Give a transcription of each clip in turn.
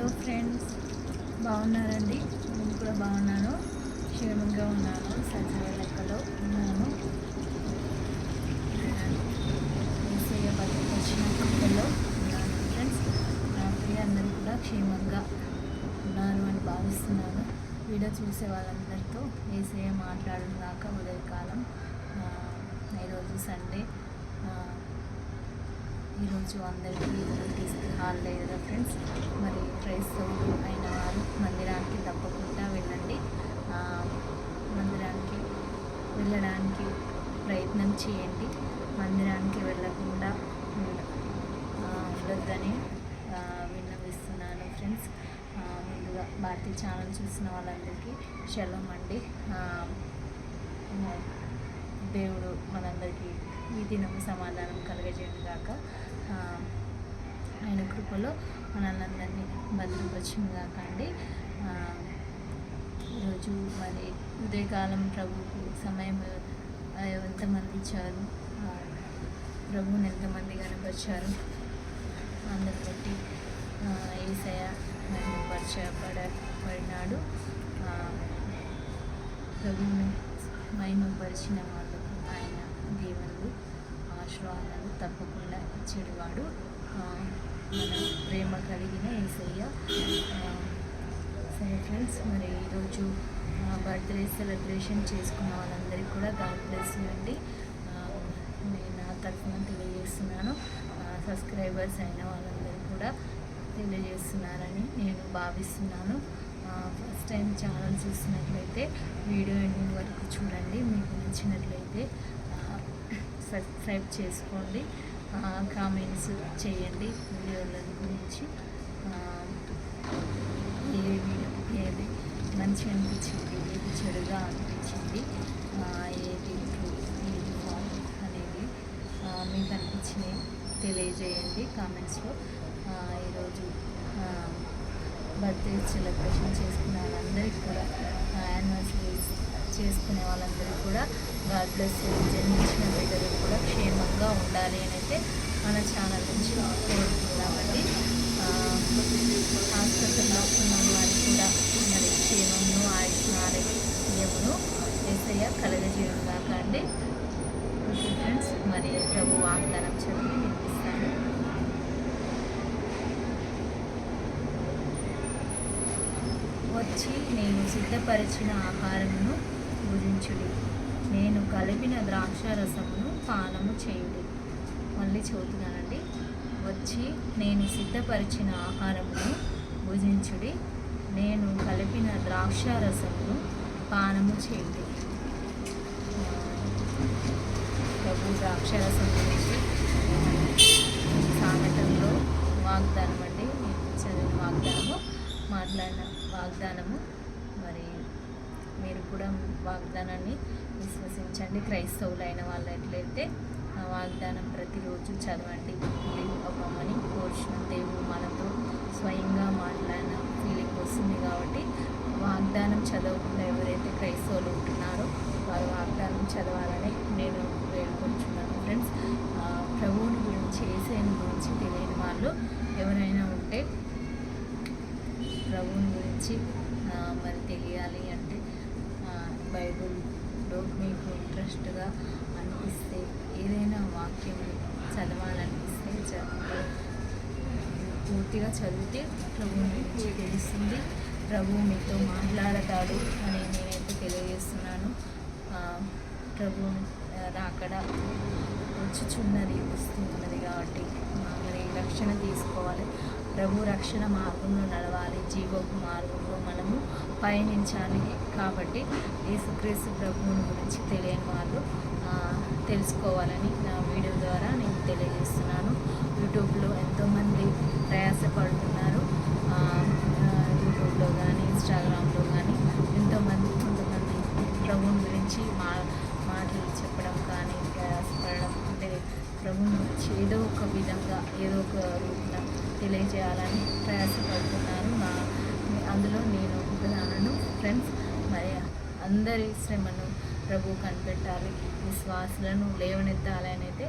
Hello friends బాగున్నారండి? నేను కూడా బాగున్నాను. క్షేమంగా ఉన్నాను. సజీవ లెక్కలో ఉన్నాను. ఏసయ్య భద్రత వచ్చిన కృపలో ఉన్నాను ఫ్రెండ్స్. నా ప్రియులందరూ కూడా క్షేమంగా ఉన్నారు అని భావిస్తున్నాను. వీడియో చూసే వాళ్ళందరితో ఏసయ్య మాట్లాడిన దాకా ఉదయకాలం ఈరోజు సండే ఈరోజు అందరికీ తీసుకుని హాలిడే కదా ఫ్రెండ్స్. మరి క్రైస్తవులు అయిన వారు మందిరానికి తప్పకుండా వెళ్ళండి. మందిరానికి వెళ్ళడానికి ప్రయత్నం చేయండి. మందిరానికి వెళ్ళకుండా ఉండొద్దని విన్నవిస్తున్నాను ఫ్రెండ్స్. ముందుగా భారతీయ ఛానల్ చూసిన వాళ్ళందరికీ శలం అండి. దేవుడు మనందరికీ ఈ దినము సమాధానం కలగజేయను కాక ఆయన కృపలో మనల్ని భద్రపరిచిన గాక అండి ఈరోజు మరి ఉదయకాలం ప్రభుకు సమయం ఎంతమంది ఇచ్చారు? ప్రభువుని ఎంతమంది కనపరిచారు అందరి బట్టి ఏసయ మహిమపరచబడబడినాడు ఆ, ప్రభువుని మహిమపరిచిన వాళ్ళకు ఆయన దీవెనలు ఆశీర్వాదాలు తప్పకుండా ఇచ్చేవాడు ఆ, మన ప్రేమ కలిగిన ఏసయ్య. సరే ఫ్రెండ్స్ మరి ఈరోజు బర్త్డే సెలబ్రేషన్ చేసుకున్న వాళ్ళందరికీ కూడా గాడ్ బ్లెస్ అండి. నేను నా తరఫున తెలియజేస్తున్నాను. సబ్స్క్రైబర్స్ అయిన వాళ్ళందరికీ కూడా తెలియజేస్తున్నారని నేను భావిస్తున్నాను. ఫస్ట్ టైం ఛానల్ చూసినట్లయితే వీడియో ఎండింగ్ వరకు చూడండి. మీకు నచ్చినట్లయితే సబ్స్క్రైబ్ చేసుకోండి. కామెంట్స్ చేయండి వీడియోల గురించి. ఏది ఏ ఏది మంచి అనిపించింది ఏది చెడుగా అనిపించింది ఏది ఏది అనేది మీకు అనిపించినవి తెలియజేయండి కామెంట్స్లో ఈరోజు బర్త్డే సెలబ్రేషన్ చేసుకునే వాళ్ళందరికీ కూడా యానివర్సరీస్ చేసుకునే వాళ్ళందరికీ కూడా గాడ్ బ్లెస్ జన్మించిన బిడ్డలు కూడా క్షేమంగా ఉండాలి అని అయితే మన ఛానల్ నుంచి కోరుకుందామండి. హాస్పిటల్లో ఉన్న వారికి కూడా మరి క్షేమమును ఆయుష్ ఆరోగ్యమును ఏసయ్య కలగజేయడం కాక అండి ఫ్రెండ్స్ మరి ప్రభు వాగ్దానం చెప్పి వినిపిస్తాను. వచ్చి నేను సిద్ధపరిచిన ఆహారమును భుజించుడి. నేను కలిపిన ద్రాక్ష రసమును పానము చేయుడి. మళ్ళీ చదువుతున్నానండి. వచ్చి నేను సిద్ధపరిచిన ఆహారమును భుజించుడి. నేను కలిపిన ద్రాక్ష రసమును పానము చేయుడి. ప్రభు ద్రాక్ష రసం గురించి సామెతంలో వాగ్దానం అండి నేను చదివిన వాగ్దానము మాట్లాడిన వాగ్దానము కూడా వాగ్దానాన్ని విశ్వసించండి. క్రైస్తవులైన వాళ్ళు ఎట్లయితే ఆ వాగ్దానం ప్రతిరోజు చదవండి. ఫీలింగ్ అవ్వమని కోరుచిన దేవుడు మనతో స్వయంగా మాట్లాడిన ఫీలింగ్ వస్తుంది కాబట్టి వాగ్దానం చదవకుండా ఎవరైతే క్రైస్తవులు ఉంటున్నారో వారు వాగ్దానం చదవాలని నేను వేడుకుంటున్నాను ఫ్రెండ్స్ ఆ, ప్రభువుని గురించి ఏసైని గురించి తెలియని వాళ్ళు ఎవరైనా ఉంటే ప్రభువుని గురించి ఆ, మరి తెలియాలి అంటే ఆ, బైబిల్లో మీకు ఇంట్రెస్ట్గా అనిపిస్తే ఏదైనా వాక్యం చదవాలనిపిస్తే పూర్తిగా చదివితే ప్రభువుని గురించి తెలుస్తుంది. ప్రభువు మీతో మాట్లాడతాడు అని నేనైతే తెలియజేస్తున్నాను. ప్రభు ఆ, రాకడ వచ్చుచున్నది వస్తున్నది కాబట్టి మరి రక్షణ తీసుకోవాలి. ప్రభు రక్షణ మార్గంలో నడవాలి జీవపు మార్గంలో మనము పయనించాలి కాబట్టి యేసుక్రీస్తు ప్రభువుని గురించి తెలియని వాళ్ళు తెలుసుకోవాలని నా వీడియో ద్వారా నేను తెలియజేస్తున్నాను. యూట్యూబ్లో ఎంతోమంది ప్రయాసపడుతున్నారు. యూట్యూబ్లో కానీ ఇన్స్టాగ్రామ్లో కానీ ఎంతోమంది కొంతమంది ప్రభువుని గురించి మా మాటలు చెప్పడం కానీ ప్రయాసపడడం అంటే ప్రభువుని గురించి ఏదో ఒక విధంగా ఏదో ఒక రూపంలో తెలియజేయాలని ప్రయాసపడుతున్నాను మా అందులో నేను ఒకదానను ఫ్రెండ్స్ మరి అందరి శ్రమను ప్రభు కనిపెట్టాలి. విశ్వాసులను లేవనెత్తాలి అని అయితే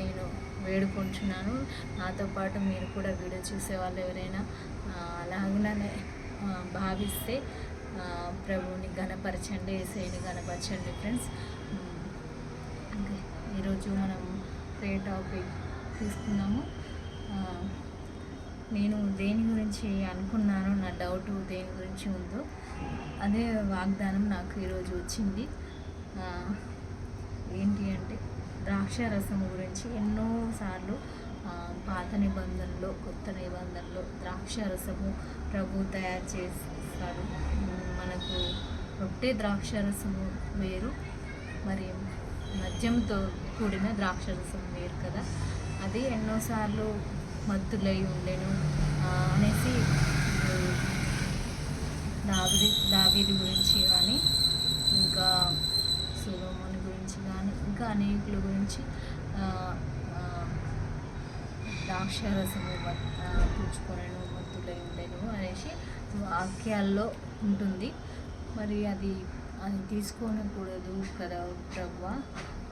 నేను వేడుకుంటున్నాను నాతో పాటు మీరు కూడా వీడియో చూసే వాళ్ళు ఎవరైనా అలాగనే భావిస్తే ప్రభువుని గణపరచండి ఏసైని గణపరచండి ఫ్రెండ్స్. ఈరోజు మనం ప్రే టాపిక్ తీసుకున్నాము నేను దేని గురించి అనుకున్నానో నా డౌట్ దేని గురించి ఉందో అదే వాగ్దానం నాకు ఈరోజు వచ్చింది. ఏంటి అంటే ద్రాక్ష రసం గురించి ఎన్నోసార్లు పాత నిబంధనలో కొత్త నిబంధనలో ద్రాక్ష రసము ప్రభు తయారు చేస్తాడు మనకు రొట్టె ద్రాక్ష రసము వేరు మరి మద్యంతో కూడిన ద్రాక్ష రసం వేరు కదా. అది ఎన్నోసార్లు మత్తులై ఉండెను. అనేసి దావిరి దావిది దావీది గురించి కానీ ఇంకా సులోమోని గురించి కానీ ఇంకా అనేకుల గురించి ఆ, ఆ, ద్రాక్షారసము మత్తులై ఉండెను అనేసి వాక్యాల్లో ఉంటుంది. మరి అది అది తీసుకోనకూడదు కదా ప్రభు?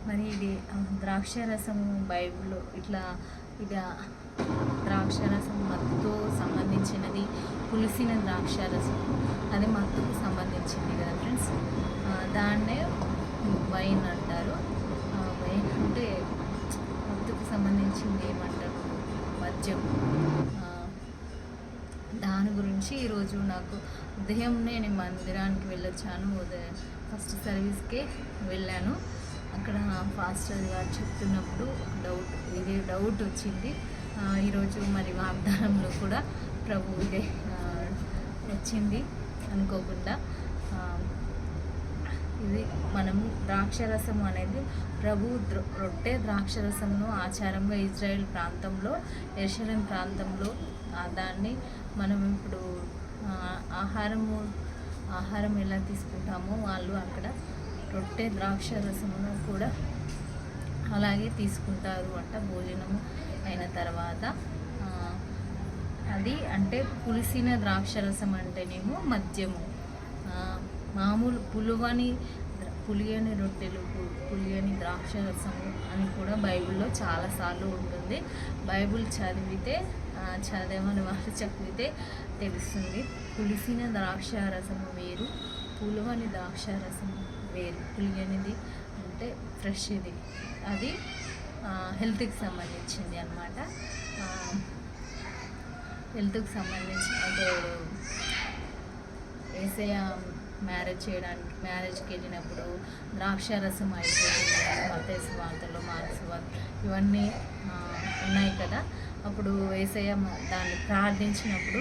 మరి ఇది ఆ, ద్రాక్షారసము బైబిల్లో ఇట్లా ఇది ఆ ద్రాక్షారసం మత్తుతో సంబంధించినది పులిసిన ద్రాక్షారసం. అది మత్తుకు సంబంధించింది కదా ఫ్రెండ్స్? దాన్నే వైన్ అంటారు. వైన్ అంటే మత్తుకు సంబంధించింది ఏమంటారు? మద్యం. దాని గురించి ఈరోజు నాకు ఉదయం నేను మందిరానికి వెళ్ళొచ్చాను. ఉదయం ఫస్ట్ సర్వీస్కే వెళ్ళాను. అక్కడ ఫాస్టర్ గారు చెప్తున్నప్పుడు డౌట్ ఇదే డౌట్ వచ్చింది. ఈరోజు మరి వాగ్దానంలో కూడా ప్రభు ఇదే వచ్చింది అనుకోకుండా. ఇది మనము ద్రాక్షరసము అనేది ప్రభు రొట్టె ద్రాక్షరసంను ఆచారంగా ఇజ్రాయెల్ ప్రాంతంలో ఎర్షలం ప్రాంతంలో దాన్ని మనం ఇప్పుడు ఆహారము ఆహారం ఎలా తీసుకుంటామో వాళ్ళు అక్కడ రొట్టె ద్రాక్ష రసమును కూడా అలాగే తీసుకుంటారు అంట భోజనము. అయిన తర్వాత అది అంటే పులిసిన ద్రాక్షరసం అంటేనేమో మద్యము. మామూలు పులువని పులియని రొట్టెలు పులియని ద్రాక్షరసము అని కూడా బైబిల్లో చాలాసార్లు ఉంటుంది. బైబిల్ చదివితే చదవని వాళ్ళు చదివితే తెలుస్తుంది. పులిసిన ద్రాక్షారసము వేరు పులువని ద్రాక్ష వేరు. పులియనిది అంటే ఫ్రెష్ ఇది అది హెల్త్కి సంబంధించింది అనమాట హెల్త్కి సంబంధించి అంటే ఏసయ మ్యారేజ్ చేయడానికి మ్యారేజ్కి వెళ్ళినప్పుడు ద్రాక్ష రసం అయిపోతుంది వార్తలు మార్క్స్ ఇవన్నీ ఉన్నాయి కదా. అప్పుడు ఏసయ్య దాన్ని ప్రార్థించినప్పుడు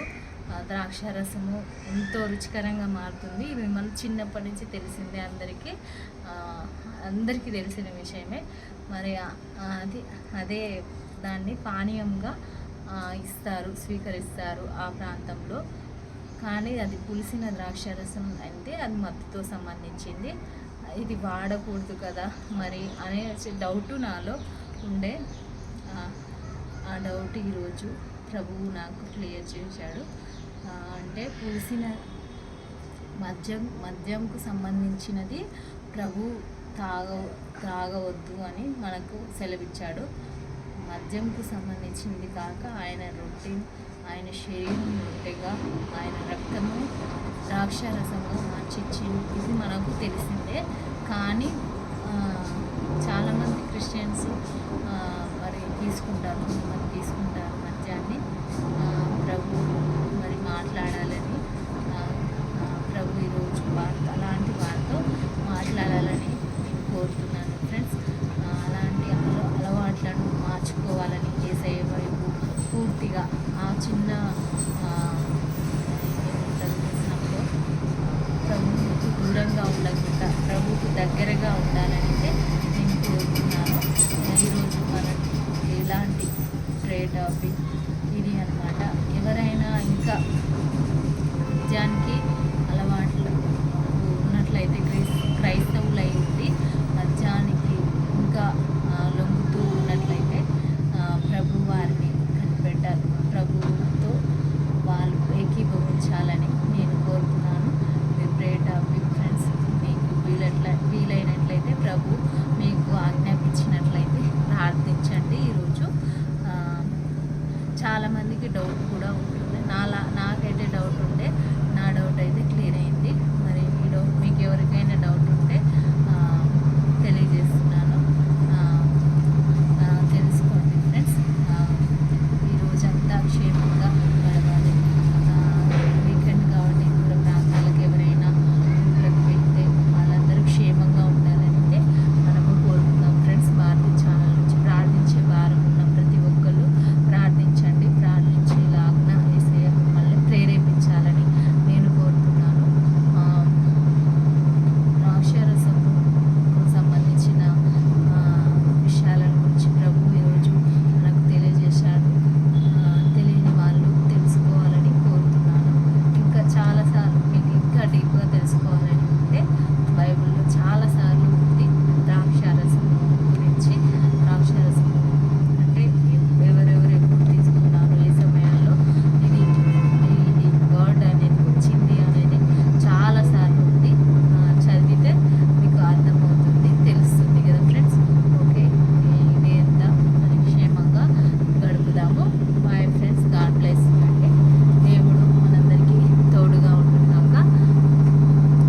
ద్రాక్ష రసము ఎంతో రుచికరంగా మారుతుంది. ఇది మన చిన్నప్పటి నుంచి తెలిసిందే అందరికీ. అందరికీ తెలిసిన విషయమే. మరి అది అదే దాన్ని పానీయంగా ఇస్తారు స్వీకరిస్తారు ఆ ప్రాంతంలో. కానీ అది పులిసిన ద్రాక్ష రసం అంటే అది మత్తుతో సంబంధించింది. ఇది వాడకూడదు కదా మరి అనే డౌట్ నాలో ఉండే ఆ, ఆ డౌట్ ఈరోజు. ప్రభువు నాకు క్లియర్ చేశాడు. అంటే పులిసిన మద్యం మద్యంకు సంబంధించినది ప్రభు తాగ తాగవద్దు అని మనకు సెలవిచ్చాడు. మద్యంకు సంబంధించింది కాక ఆయన రొట్టె ఆయన శరీరం రొట్టెగా ఆయన రక్తము ద్రాక్షరసము మార్చిచ్చింది. ఇది మనకు తెలిసిందే. ಡೌಟ್ ಕೂಡ